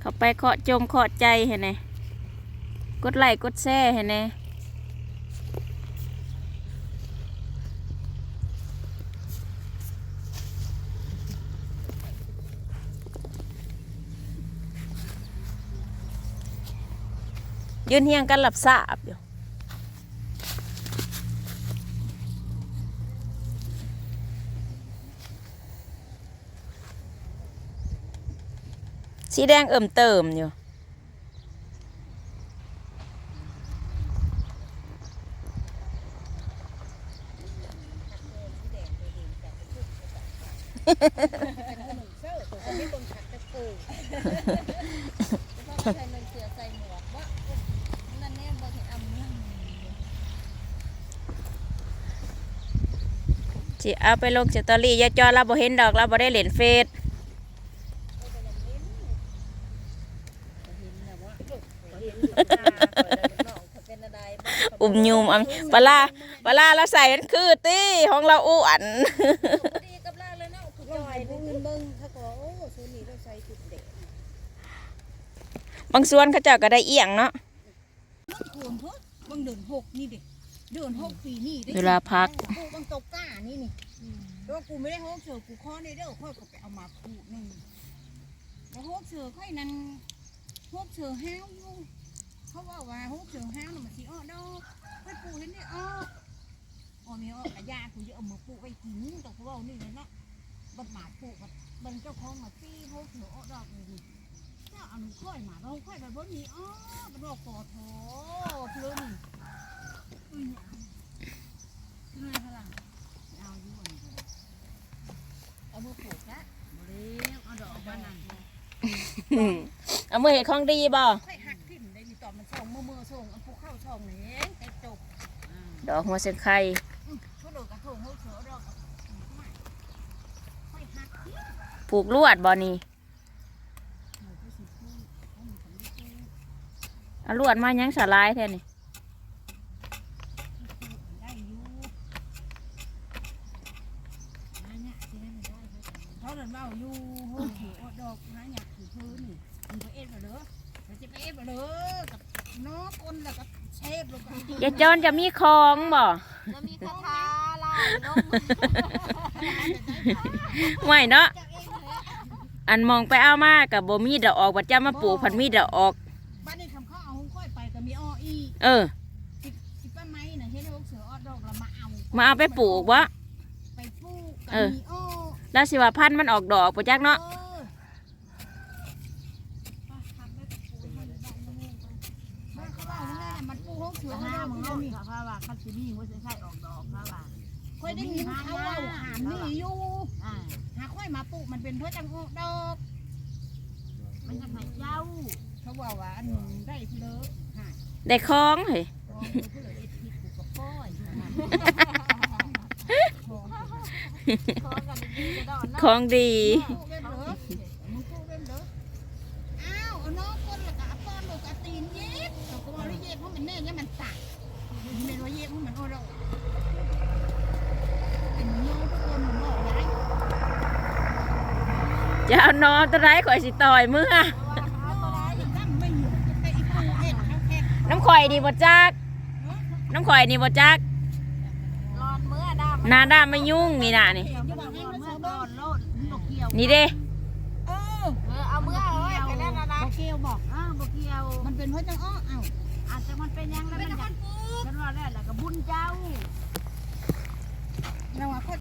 เข้าไปเคาะจมเคาะใจเห็นไหมกดไลค์กดแชร์เห็นไหมยืนเฮียงกันหลับสาบอยู่ สีแดงเอิ่มเติมอยู่ใส่เงินเสือใส่หมวกว่านั่นเนี่ยบ่เห็นอำเนี่ยจิเอาไปลงสตอรี่อยาจอเราบ่เห็นดอกเราบ่ได้เล่นเฟซ อุ้มยุมอำปลาร้าปลาร้าเราใส่มันคือตี้ของเราอ้วนดีกับล่าเลยเนาะคือจอยผู้เงินเบิ่งเขาก็โอ้ซื้อนี่เราใส่จุดเด็กบางส่วนเขาเจ้าก็ได้เอียงเนาะมันโคนเพิ่นบางเดือนหกนี่เด็กเดือนหกปีนี่ได้เวลาพักกูบางตกก้านี่นี่แต่ว่ากูไม่ได้โฮกเสือกูข้อในเด้อค่อยก็ไปเอามาพูดนึงแล้วโฮกเสือค่อยนั้นโฮกเสือแห้วอยู่ เขาว่าว่าโฮกเสือแห้วน่ะมันสิอ้อดอกไปปลูกเห็นได้อ้ออ้อมีอ้อกระยากูจะเอามาปลูกไว้กินแต่เขาว่านี่เลยเนาะบัดหมาปลูกบัดบัดเจ้าของมาตีโฮกเสืออ้อดอกเลยดิเจ้าอาหนูค่อยมาเราค่อยไปบ่มีอ้อบัดบอกกอโถเพื่อนอุ้ยเนี่ยเท่าไหร่เอาอยู่อันนี้เอามาปลูกนะบ่เลี้ยงเอาดอกมานั่นเอามือเห็ดของดีบ่ ดอกหัวเส้นไข่เขาโดดกระทงเสกไม่ผูกลวดบอนี่หนูก็สิพูดเขามีคำนี้พูดเอาลวดมายังสาลายแท่นี่ ได้อยู่นั่นเนี่ยที่นั่นมันได้เขาเดินเบ้าอยู่โหถือดอกนั่นเนี่ยถือพื้นนี่มันไปเอ็ดมาเด้อมันจะไปเอ็ดมาเด้อกับน้องคนแล้วก็เชฟแล้วก็ ยายจอนจะมีของบ่แล้วมีคาถาลายนมไม่เนาะจากเองเลยอันมองไปเอามากับบ่มีดอกออกบัดจะมาปลูกพันมีดอกออก บ้านนี้คำเขาเอาค่อยไปก็มีอ้ออีเออ สิสิป้าไม้น่ะเห็นว่าเสือออดดอกแล้วมาเอามาเอาไปปลูกวะไปปลูกเอก็อมีอ้อแล้วสิว่าพันธุ์มันออกดอกปะจักเนาะ เออไปทำไปปลูกให้ได้นะแม่บ้านเขาว่าอย่างนั้นน่ะ มันปลูกของเขานี่ถ้าว่าคันสิมีหัวใส่ไข่ออกดอกถ้าว่าค่อยได้ยินเขาเว่าหามนี่อยู่หาค่อยมาปลูกมันเป็นเพื่อจังออกดอก มันจะให้เจ้าเขาว่าว่าอันนึงได้พี่เลิศได้ของเฮ้องเพื่อเอ็ดพิษกูกับป้องดู เย็บเพราะมันแน่เนี่ยมันตักมันเป็นว่าเย็บเพราะมันโอ้เราเป็นโน้ตคนมันบอกได้จะเอานอนตะไรข่อยสิต่อยมือเอาตัวร้ายอย่างนั้นไม่อยู่จะไปอีกปูเอ็ดเขาแค่น้ำข่อยนี่บ่จัก น้ำข่อยนี่บ่จักรอนเมื่อดำหนาด้าไม่ยุ่งนี่น่ะนี่เดี๋ยวจะจะบบออกกให้ให้มันเมื่เสืออด เจ้าเราว่าคน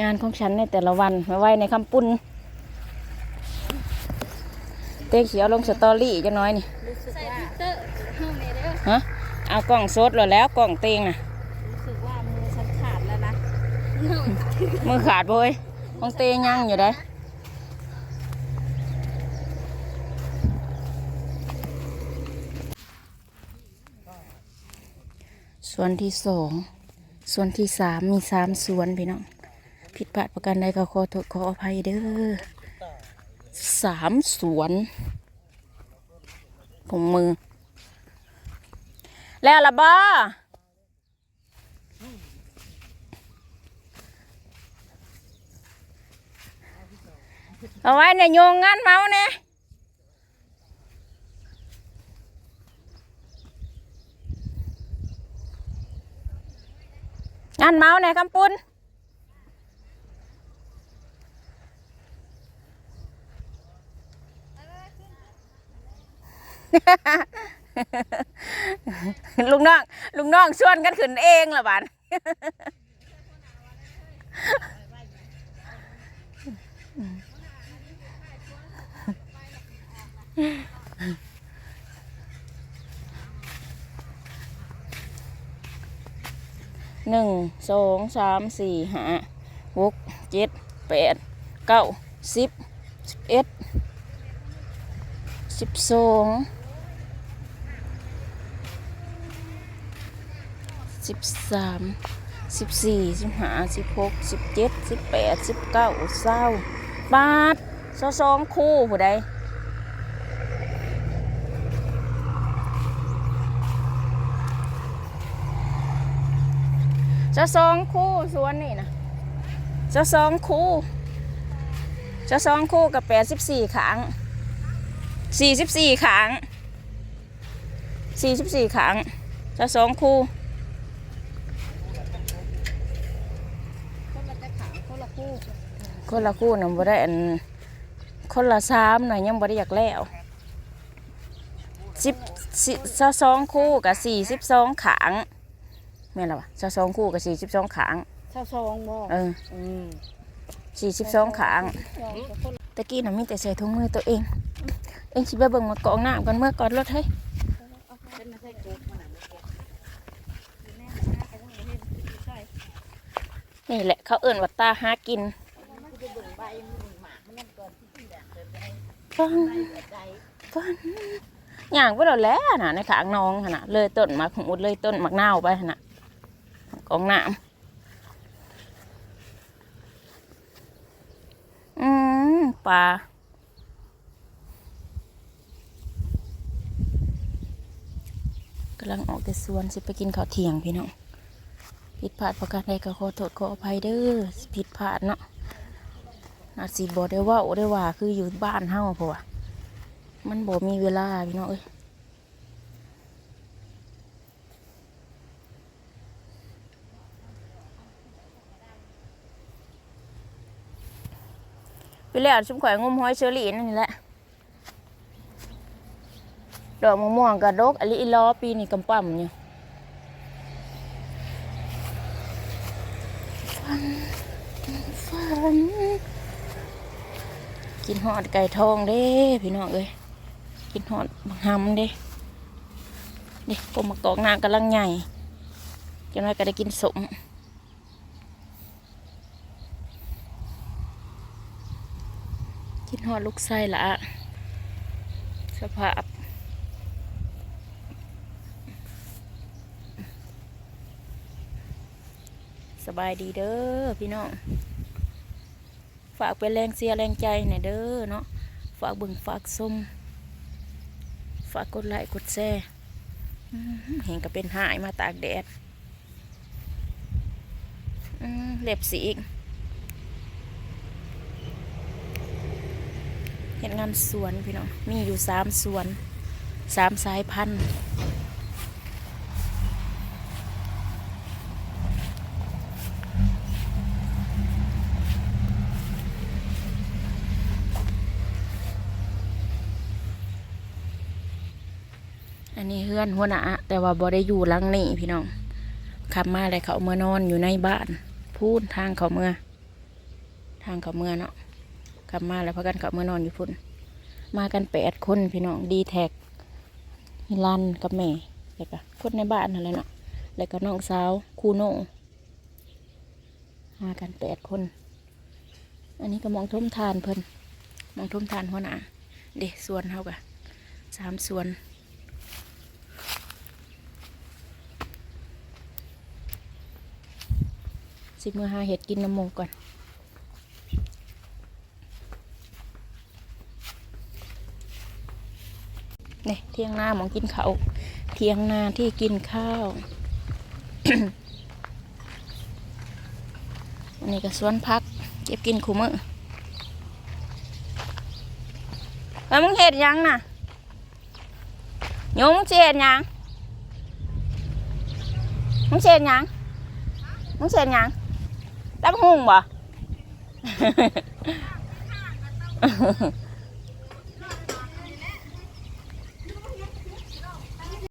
งานของฉันในแต่ละวันมาไว้ในคำปุ้นเต้เขียวลงสตอรี่จังน้อยนี่ใส่ฟิลเตอร์เฮ้ยเด้อฮะเอากล่องสดแล้วแล้วกล่องเตงน่ะรู้สึกว่ามือฉันขาดแล้วนะมือขาดบ่เว้ยของเตงยังอยู่ได้ ส่วนที่สองส่วนที่สามมีสามส่วนพี่น้องผิดพลาดประการใดก็ขอโทษขออภัยเด้อสามส่วนผงมือ แล้วละบ้าเอาไว้ในยโยงงานเมาเนี่ย งานเมาเนี่ยคำปุนลุงน้องลุงน้องชวนกันขึ้นเองละบัน หนึ่งสองสามสี่ห้าหกเจ็ดแปดเก้าสิบสิบเอ็ดสิบสองสิบสามสิบสี่สิบห้าสิบหกสิบเจ็ดสิบแปดสิบเก้าเศร้าบาทสอสองคู่ผู้ใด จะสองคู่สวนนี่นะจะสองคู่จะสองคู่กับแปดสิบสี่ขางสี่สิบสี่ขางสี่สิบสี่ขางจะสองคู่คนละตะขางคนละคู่คนละคู่น่ะบ่ได้อันคนละสามหน่อยยังบ่ได้อยากแล้วสิบสิจะสองคู่กับสี่สิบสองขาง แม่นและวะจะสองคู่กับสี่สิบสองขางเท่าซองบ่เอออืมสี่สิบสองขางซองกับคนตะกี้น่ะมีแต่ใส่ถุงมือตัวเอง เองสิไปเบิ่งมากองน้ำกันเมื่อก่อนรถเฮ้ยเป็นมาใส่กุ๊กมันน่ะมันกุ๊กแม่มาไปทางนี้ใช่นี่แหละ เขาเอิ่นวัตตาหากินมันจะเบิ่งใบมันเบิ่งหมากมันนั่นก่อนที่ที่แดดเดินไปฟังใส่ใจฟังอย่างพวกเราแล้วน่ะในขางน้องหั่นน่ะเลยต้นมะขมุดเลยต้นมะนาวไปหั่นน่ะ กองน้ำอืมปลากำลังออกแต่สวนสิไปกินข้าวเที่ยงพี่น้องผิดพลาดประการใดก็ขอโทษขออภัยเด้อผิดพลาดเนาะอาจสิบ่ได้ว่าได้ว่าคืออยู่บ้านเฮาเพราะว่ามันบ่มีเวลาพี่น้องเอ้ย ไปแล้วชุมข่อยงมห้อยเชอรี่นั่นนี่แหละดอกมะม่วงกระดกอลิอีล้อปีนี้กำปั่มอยู่ฟันฟันกินหอดไก่ทองเด้พี่น้องเอ้ยกินหอดบังหำเด้นี่กมมะกอกนางกำลังใหญ่จังไรก็ได้กินสม กินหอดลูกไส้ละสภาพสบายดีเด้อพี่น้อง ฝากเป็นแรงเสียแรงใจหน่อยเด้อเนาะ ฝากบิ่งฝากส้มฝากกดไลค์กดแชร์เห็นก็เป็นหายมาตากแดดเล็บสีอีก ห็นงานสวนพี่น้องมีอยู่สามสวนสามสายพันธุ์อันนี้เฮือนหัวหน้าแต่ว่าบ่ได้อยู่ลังนี่พี่น้องขับมาเลยเขาเมื่อนอนอยู่ในบ้าน พูนทางเขาเมื่อ ทางเขาเมื่อเนาะ ขับมาแล้วพากันเขาเมื่อนอนอยู่พุ่น มากันแปดคนพี่น้องดีแท็กมีลันกับแม่แล้วก็คนในบ้านนั่นแหละเนาะแล้วก็น้องสาวคูโน่มากันแปดคน อันนี้ก็มองทุ่มทานเพิ่นมองทุ่มทานหัวหน้าเด็ส่วนเท่ากันสามส่วนสิเมื่อหาเห็ดกินน้ำหมูก่อน นี่เที่ยงหน้าหมองกินข้าวเที่ยงนาที่กินข้าวอันนี้ก็สวนพัก เก็บกินคู่มือแล้วมึงเห็ดยังน่ะโยมมึงเห็ดยังมึงเห็ดยังมึงเห็ดยังตั้งหุงบ่